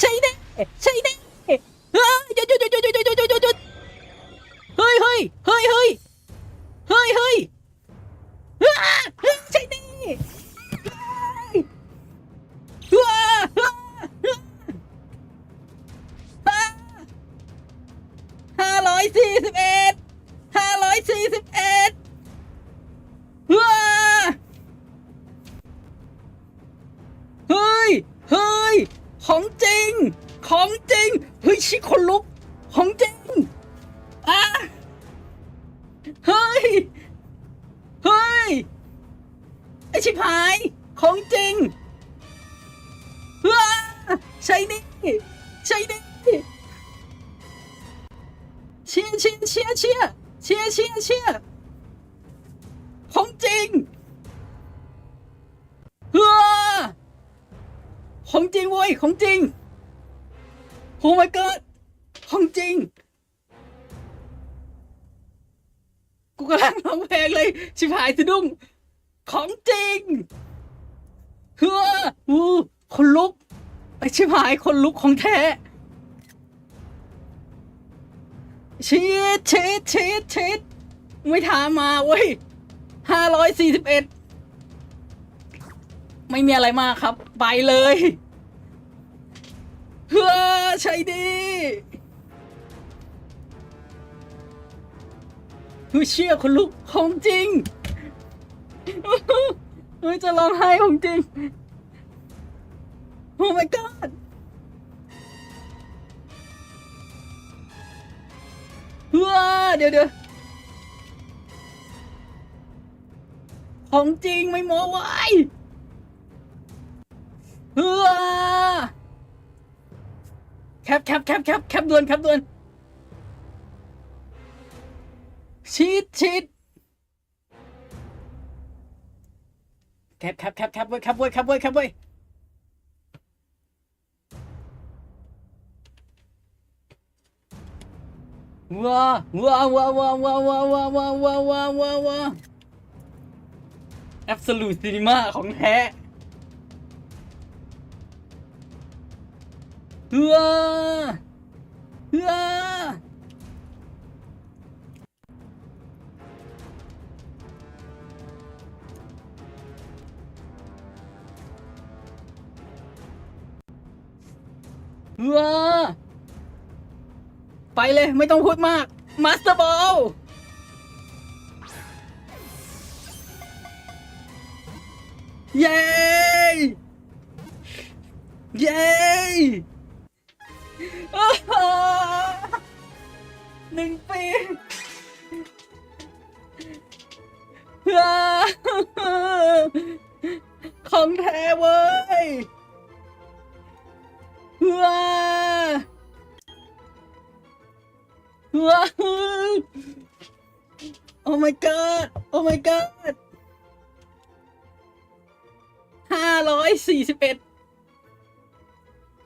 ใช่แน่ใช่แน่เฮ้ยหยุดหยุดหยุดหยุดหยุดหยุดหยุดหยุดเฮ้ยเฮ้ยเฮ้ยเฮ้ยเฮ้ยเฮ้ยเฮ้ยใช่แน่ว้าว้าว้าห้าร้อยสี่สิบเอ็ดห้าร้อยสี่สิบเอ็ดเฮ้ยเฮ้ย ของจริง ของจริง เฮ้ยชิคนลุก ของจริงอะเฮ้ย เฮ้ย ไอชิบหาย ของจริงว้าใช่นี่ใช่นี่เชียเชียร์เชียร์เชียร์เชียร์เชียร์เชียร์ของจริง ของจริงเว้ย ของจริง โอ้ my god ของจริง กูกำลังร้องเพลงเลย ชิบหายสะดุ้ง ของจริงเฮ้ออู้คนลุก ไอชิบหายคนลุกของแท้ชีดชีดชีดชีดไม่ทามาเว้ยห้าร้อยสี่สิบเอ็ด ไม่มีอะไรมากครับ ไปเลยเฮ้อใช่ดีเฮ้ยเชื่อคนลุกของจริงเฮ้ยจะร้องไห้ของจริง โอ้ my god ว้าเดี๋ยวเดี๋ยวของจริงไม่โม้ไว้ เฮ้อแคปแคปแคปแคปแคปด่วนแคปด่วนชีดชีดแคปแคปแคปแคปไว้แคปไว้แคปไว้แคปไว้ว้าว้าว้าว้าว้าว้าว้าว้าว้าว้าว้าว้า Absolute Cinema ของแท้ เฮือเฮือเฮือไปเลยไม่ต้องพูดมาก มาสเตอร์บอลเย้ เย้ หนึ่งปีของแท้เว้ยว้าว้าโอ้ my god โอ้ my god ห้าร้อยสี่สิบเอ็ด